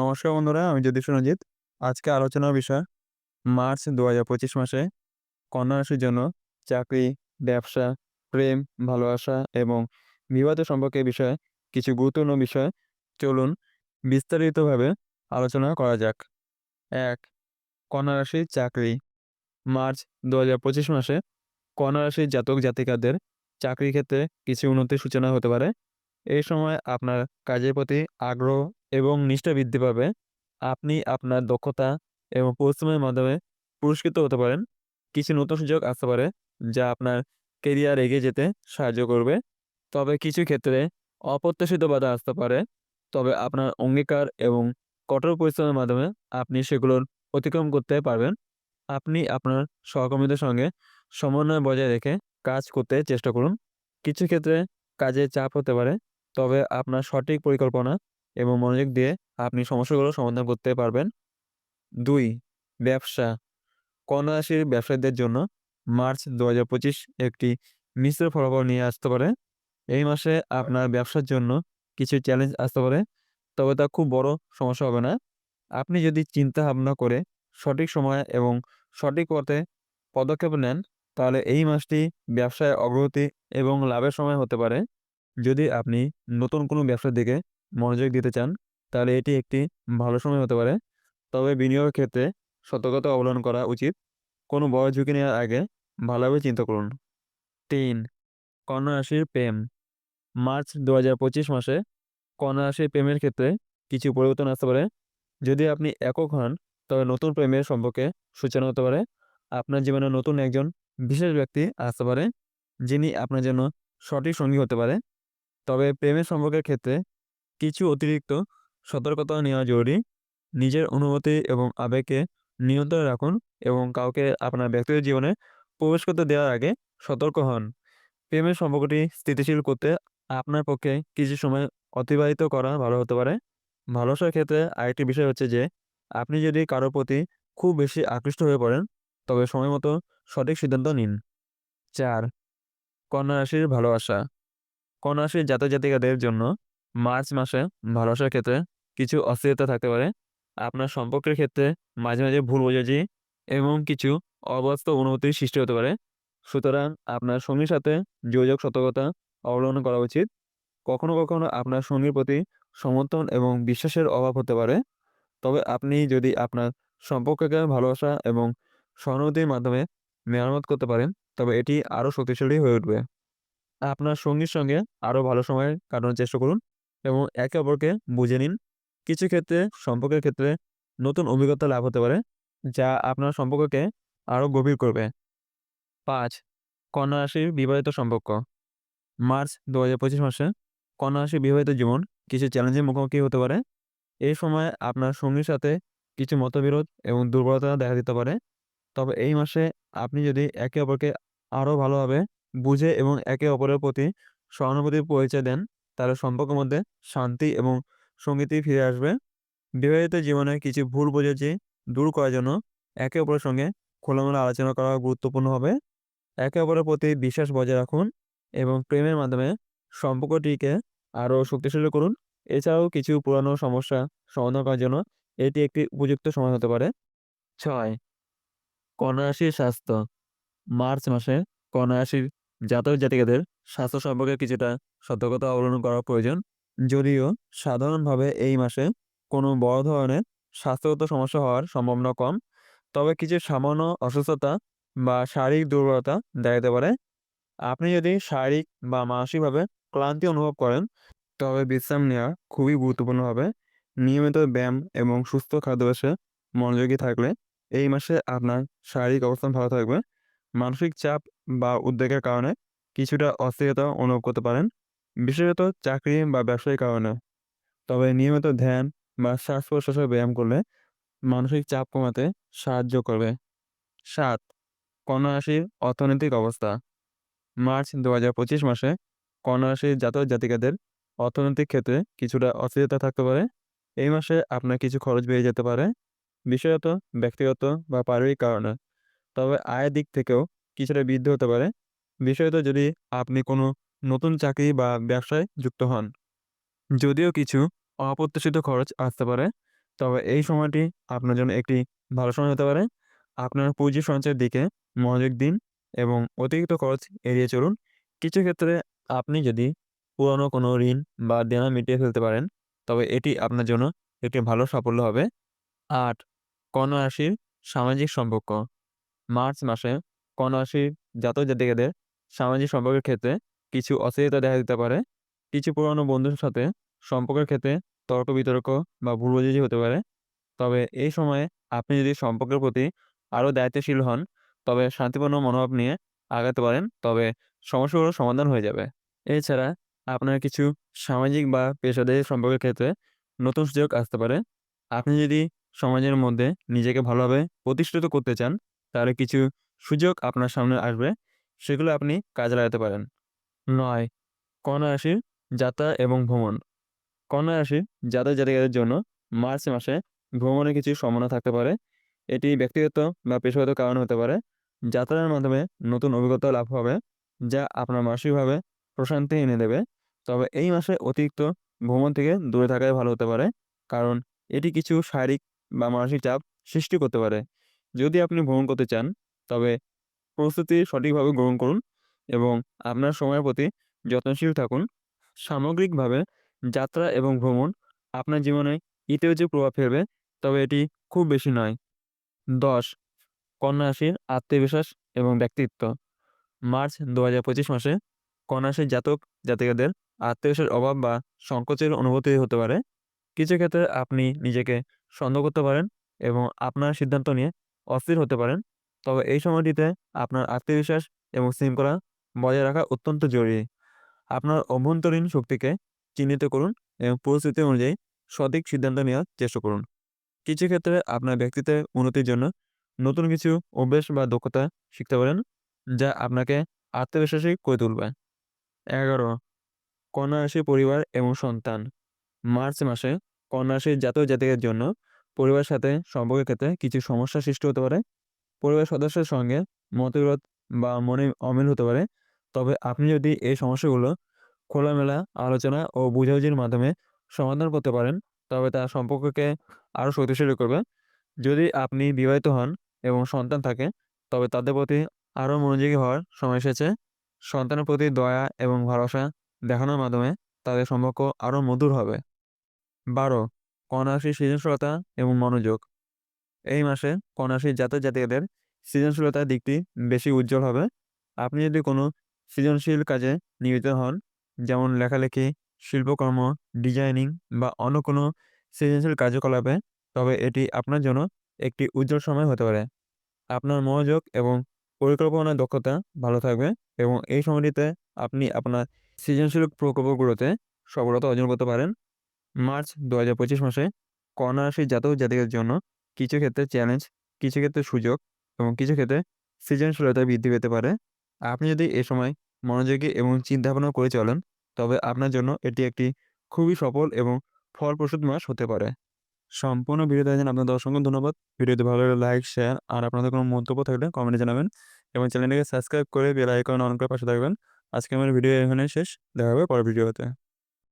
নমস্কার বন্ধুরা, আমি জ্যোতিষ রঞ্জিত। আজকে আলোচনার বিষয় মার্চ ২০২৫ মাসে কন্যা রাশির জন্য চাকরি, ব্যবসা, প্রেম, ভালোবাসা এবং বিবাদ সম্পর্কে বিষয়ে কিছু গুরুত্বপূর্ণ বিষয় চলুন বিস্তারিতভাবে আলোচনা করা যাক। এক কন্যা রাশির চাকরি মার্চ ২০২৫ মাসে কন্যা রাশির জাতক জাতিকাদের চাকরির ক্ষেত্রে কিছু উন্নতির সূচনা হতে পারে। এই সময় আপনার কাজের প্রতি আগ্রহ এবং নিষ্ঠা বৃদ্ধি পাবে। আপনি আপনার দক্ষতা এবং পরিশ্রমের মাধ্যমে পুরস্কৃত হতে পারেন। কিছু নতুন সুযোগ আসতে পারে, যা আপনার কেরিয়ার এগিয়ে যেতে সাহায্য করবে। তবে কিছু ক্ষেত্রে অপ্রত্যাশিত বাধা আসতে পারে। তবে আপনার অঙ্গীকার এবং কঠোর পরিশ্রমের মাধ্যমে আপনি সেগুলোর অতিক্রম করতে পারবেন। আপনি আপনার সহকর্মীদের সঙ্গে সমন্বয় বজায় রেখে কাজ করতে চেষ্টা করুন। কিছু ক্ষেত্রে কাজের চাপ হতে পারে। তবে আপনার সঠিক পরিকল্পনা এবং মনোযোগ দিয়ে আপনি সমস্যাগুলো সমাধান করতে পারবেন। দুই ব্যবসা কন্যা রাশির ব্যবসায়ীদের জন্য মার্চ ২০২৫ একটি মিশ্র ফলাফল নিয়ে আসতে পারে। এই মাসে আপনার ব্যবসার জন্য কিছু চ্যালেঞ্জ আসতে পারে, তবে তা খুব বড় সমস্যা হবে না। আপনি যদি চিন্তা ভাবনা করে সঠিক সময় এবং সঠিক পথে পদক্ষেপ নেন, তাহলে এই মাসটি ব্যবসায় অগ্রগতি এবং লাভের সময় হতে পারে। যদি আপনি নতুন কোনো ব্যবসার দিকে মনোযোগ দিতে চান, তাহলে এটি একটি ভালো সময় হতে পারে। তবে বিনিয়োগের ক্ষেত্রে সতর্কতা অবলম্বন করা উচিত। কোনো বড় ঝুঁকি নেওয়ার আগে ভালোভাবে চিন্তা করুন। তিন কন্যা রাশির প্রেম মার্চ ২০২৫ মাসে কন্যা রাশির প্রেমের ক্ষেত্রে কিছু পরিবর্তন আসতে পারে। যদি আপনি একক হন, তবে নতুন প্রেমের সম্পর্কে সূচনা হতে পারে। আপনার জীবনে নতুন একজন বিশেষ ব্যক্তি আসতে পারে, যিনি আপনার জন্য সঠিক সঙ্গী হতে পারে। তবে প্রেমের সম্পর্কের ক্ষেত্রে কিছু অতিরিক্ত সতর্কতা নেওয়া জরুরি। নিজের অনুভূতি এবং আবেগকে নিয়ন্ত্রণে রাখুন এবং কাউকে আপনার ব্যক্তিগত জীবনে প্রবেশ করতে দেওয়ার আগে সতর্ক হন। প্রেমের সম্পর্কটি স্থিতিশীল করতে আপনার পক্ষে কিছু সময় অতিবাহিত করা ভালো হতে পারে। ভালোবাসার ক্ষেত্রে আরেকটি বিষয় হচ্ছে যে, আপনি যদি কারও প্রতি খুব বেশি আকৃষ্ট হয়ে পড়েন, তবে সময় মতো সঠিক সিদ্ধান্ত নিন। চার কন্যা রাশির ভালোবাসা কন্যা রাশির জাতক জাতিকাদের জন্য মার্চ মাসে ভালোবাসার ক্ষেত্রে কিছু অস্থিরতা থাকতে পারে। আপনার সম্পর্কের ক্ষেত্রে মাঝে, মাঝে ভুল বোঝাবুঝি এবং কিছু অবাস্তব অনুভূতির সৃষ্টি হতে পারে। সুতরাং আপনার সঙ্গীর সাথে যোগাযোগ সতর্কতা অবলম্বন করা উচিত। কখনো, কখনো আপনার সঙ্গীর প্রতি সমর্থন এবং বিশ্বাসের অভাব হতে পারে। তবে আপনি যদি আপনার সম্পর্ককে ভালোবাসা এবং সহানুভূতির মাধ্যমে মেরামত করতে পারেন, তবে এটি আরও শক্তিশালী হয়ে উঠবে। আপনার সঙ্গীর সঙ্গে আরও ভালো সময় কাটানোর চেষ্টা করুন এবং একে অপরকে বুঝে নিন। কিছু ক্ষেত্রে সম্পর্কের ক্ষেত্রে নতুন অভিজ্ঞতা লাভ হতে পারে, যা আপনার সম্পর্ককে আরও গভীর করবে। পাঁচ কন্যা রাশির বিবাহিত সম্পর্ক মার্চ ২০২৫ মাসে কন্যা রাশির বিবাহিত জীবন কিছু চ্যালেঞ্জের মুখোমুখি হতে পারে। এই সময় আপনার সঙ্গীর সাথে কিছু মতবিরোধ এবং দুর্বলতা দেখা দিতে পারে। তবে এই মাসে আপনি যদি একে অপরকে আরও ভালোভাবে বুঝে এবং একে অপরের প্রতি সহানুভূতির পরিচয় দেন, তাহলে সম্পর্কের মধ্যে শান্তি এবং সঙ্গীতি ফিরে আসবে। বিবাহিত জীবনে কিছু ভুল বোঝাবুঝি দূর করার জন্য একে অপরের সঙ্গে খোলামেলা আলোচনা করা গুরুত্বপূর্ণ হবে। একে অপরের প্রতি বিশ্বাস বজায় রাখুন এবং প্রেমের মাধ্যমে সম্পর্কটিকে আরও শক্তিশালী করুন। এছাড়াও কিছু পুরানো সমস্যা সমাধান করার জন্য এটি একটি উপযুক্ত সময় হতে পারে। ছয় কন্যা রাশির স্বাস্থ্য মার্চ মাসে কন্যা রাশির জাতক জাতিকাদের স্বাস্থ্য সম্পর্কে কিছুটা সতর্কতা অবলম্বন করা প্রয়োজন। যদিও সাধারণভাবে এই মাসে কোনো বড় ধরনের স্বাস্থ্যগত সমস্যা হওয়ার সম্ভাবনা কম, তবে কিছু সামান্য অসুস্থতা বা শারীরিক দুর্বলতা দেখা দিতে পারে। আপনি যদি শারীরিক বা মানসিকভাবে ক্লান্তি অনুভব করেন, তবে বিশ্রাম নেওয়া খুবই গুরুত্বপূর্ণ হবে। নিয়মিত ব্যায়াম এবং সুস্থ খাদ্যাভ্যাসে মনোযোগী থাকলে এই মাসে আপনার শারীরিক অবস্থান ভালো থাকবে। মানসিক চাপ বা উদ্বেগের কারণে কিছুটা অস্থিরতা অনুভব করতে পারেন, বিশেষত চাকরি বা ব্যবসায়িক কারণে। তবে নিয়মিত ধ্যান বা শ্বাস-প্রশ্বাসের ব্যায়াম করলে মানসিক চাপ কমাতে সাহায্য করবে। সাত কন্যা রাশির অর্থনৈতিক অবস্থা মার্চ ২০২৫ মাসে কন্যা রাশির জাতক জাতিকাদের অর্থনৈতিক ক্ষেত্রে কিছুটা অস্থিরতা থাকতে পারে। এই মাসে আপনার কিছু খরচ বেড়ে যেতে পারে, বিশেষত ব্যক্তিগত বা পারিবারিক কারণে। তবে আয়ের দিক থেকেও কিছুটা বৃদ্ধি হতে পারে, বিশেষত যদি আপনি কোনো নতুন চাকরি বা ব্যবসায় যুক্ত হন। যদিও কিছু অপ্রত্যাশিত খরচ আসতে পারে, তবে এই সময়টি আপনার জন্য একটি ভালো সময় হতে পারে। আপনার পুঁজি সঞ্চয়ের দিকে মনোযোগ দিন এবং অতিরিক্ত খরচ এড়িয়ে চলুন। কিছু ক্ষেত্রে আপনি যদি পুরনো কোনো ঋণ বা দেনা মিটিয়ে ফেলতে পারেন তবে এটি আপনার জন্য একটি ভালো সাফল্য হবে। আট কন্যা রাশির সামাজিক সম্পর্ক। মার্চ মাসে কন্যা রাশির জাতক জাতিকাদের সামাজিক সম্পর্কের ক্ষেত্রে কিছু অস্থিরতা দেখা দিতে পারে। কিছু পুরনো বন্ধুর সাথে সম্পর্কের ক্ষেত্রে তর্ক বিতর্ক বা ভুল বোঝাবুঝি হতে পারে। তবে এই সময়ে আপনি যদি সম্পর্কের প্রতি আরও দায়িত্বশীল হন, তবে শান্তিপূর্ণ মনোভাব নিয়ে আগাতে পারেন, তবে সমস্যাগুলো সমাধান হয়ে যাবে। এছাড়া আপনার কিছু সামাজিক বা পেশাদারী সম্পর্কের ক্ষেত্রে নতুন সুযোগ আসতে পারে। আপনি যদি সমাজের মধ্যে নিজেকে ভালোভাবে প্রতিষ্ঠিত করতে চান, তাহলে কিছু সুযোগ আপনার সামনে আসবে, সেগুলো আপনি কাজে লাগাতে পারেন। নয় কন্যা রাশির যাত্রা এবং ভ্রমণ। কন্যা রাশির যাত্রা জাতিকাদের জন্য মার্চ মাসে ভ্রমণে কিছু সম্ভাবনা থাকতে পারে। এটি ব্যক্তিগত বা পেশাগত কারণ হতে পারে। যাত্রার মাধ্যমে নতুন অভিজ্ঞতা লাভ হবে, যা আপনার মানসিকভাবে প্রশান্তি এনে দেবে। তবে এই মাসে অতিরিক্ত ভ্রমণ থেকে দূরে থাকাই ভালো হতে পারে, কারণ এটি কিছু শারীরিক বা মানসিক চাপ সৃষ্টি করতে পারে। যদি আপনি ভ্রমণ করতে চান তবে প্রস্তুতি সঠিকভাবে গ্রহণ করুন এবং আপনার সময়ের প্রতি যত্নশীল থাকুন। সামগ্রিকভাবে যাত্রা এবং ভ্রমণ আপনার জীবনে ইতিবাচক প্রভাব ফেলবে, তবে এটি খুব বেশি নয়। দশ কন্যা রাশির আত্মবিশ্বাস এবং ব্যক্তিত্ব। মার্চ দু হাজার পঁচিশ মাসে কন্যা রাশির জাতক জাতিকাদের আত্মবিশ্বাসের অভাব বা সংকোচের অনুভূতি হতে পারে। কিছু ক্ষেত্রে আপনি নিজেকে সন্দেহ করতে পারেন এবং আপনার সিদ্ধান্ত নিয়ে অস্থির হতে পারেন। তবে এই সময়টিতে আপনার আত্মবিশ্বাস এবং শৃঙ্খলা বজায় রাখা অত্যন্ত জরুরি। আপনার অভ্যন্তরীণ শক্তিকে চিহ্নিত করুন এবং পরিস্থিতি অনুযায়ী সঠিক সিদ্ধান্ত নেওয়ার চেষ্টা করুন। কিছু ক্ষেত্রে আপনার ব্যক্তিত্বের উন্নতির জন্য নতুন কিছু অভ্যেস বা দক্ষতা শিখতে পারেন, যা আপনাকে আত্মবিশ্বাসী করে তুলবে। এগারো কন্যা রাশি পরিবার এবং সন্তান। মার্চ মাসে কন্যা রাশির জাতক জাতিকের জন্য পরিবারের সাথে সম্পর্কের ক্ষেত্রে কিছু সমস্যা সৃষ্টি হতে পারে পরিবারের সদস্যের সঙ্গে মতবিরোধ বা মনে অমিল হতে পারে। তবে আপনি যদি এই সমস্যাগুলো খোলামেলা আলোচনা ও বুঝাবুঝির মাধ্যমে সমাধান করতে পারেন, তবে তা সম্পর্ককে আরও শক্তিশালী করবে। যদি আপনি বিবাহিত হন এবং সন্তান থাকে, তবে তাদের প্রতি আরও মনোযোগী হওয়ার সময় এসেছে। সন্তানের প্রতি দয়া এবং ভালোবাসা দেখানোর মাধ্যমে তাদের সম্পর্ক আরও মধুর হবে। বারো কন্যাশ্রী সৃজনশীলতা এবং মনোযোগ। এই মাসে কন্যাশ্রী জাতক জাতিকাদের সৃজনশীলতার দিকটি বেশি উজ্জ্বল হবে। আপনি যদি কোনো সৃজনশীল কাজে নিয়োজিত হন, যেমন লেখালেখি, শিল্পকর্ম, ডিজাইনিং বা অন্য কোনো সৃজনশীল কার্যকলাপে, তবে এটি আপনার জন্য একটি উজ্জ্বল সময় হতে পারে। আপনার মনোযোগ এবং পরিকল্পনার দক্ষতা ভালো থাকবে এবং এই সময়টিতে আপনি আপনার সৃজনশীল প্রকল্পগুলোতে সফলতা অর্জন করতে পারেন। মার্চ দু হাজার পঁচিশ মাসে কন্যা রাশির জাতক জাতিকের জন্য কিছু ক্ষেত্রে চ্যালেঞ্জ কিছু ক্ষেত্রে সুযোগ এবং কিছু ক্ষেত্রে সৃজনশীলতা বৃদ্ধি পেতে পারে। আপনি যদি এ সময় মনোযোগী এবং চিন্তাভাবনা করে চলেন, তবে আপনার জন্য এটি একটি খুবই সফল এবং ফলপ্রসূ মাস হতে পারে। সম্পূর্ণ ভিডিও দেখার জন্য আপনাদের অসংখ্য ধন্যবাদ। ভিডিওতে ভালো লাগলে লাইক শেয়ার আর আপনাদের কোনো মন্তব্য থাকলে কমেন্টে জানাবেন এবং চ্যানেলটিকে সাবস্ক্রাইব করে বেল আইকন অন করে পাশে থাকবেন। আজকে আমার ভিডিও এখানে শেষ। দেখা হবে পরের ভিডিওতে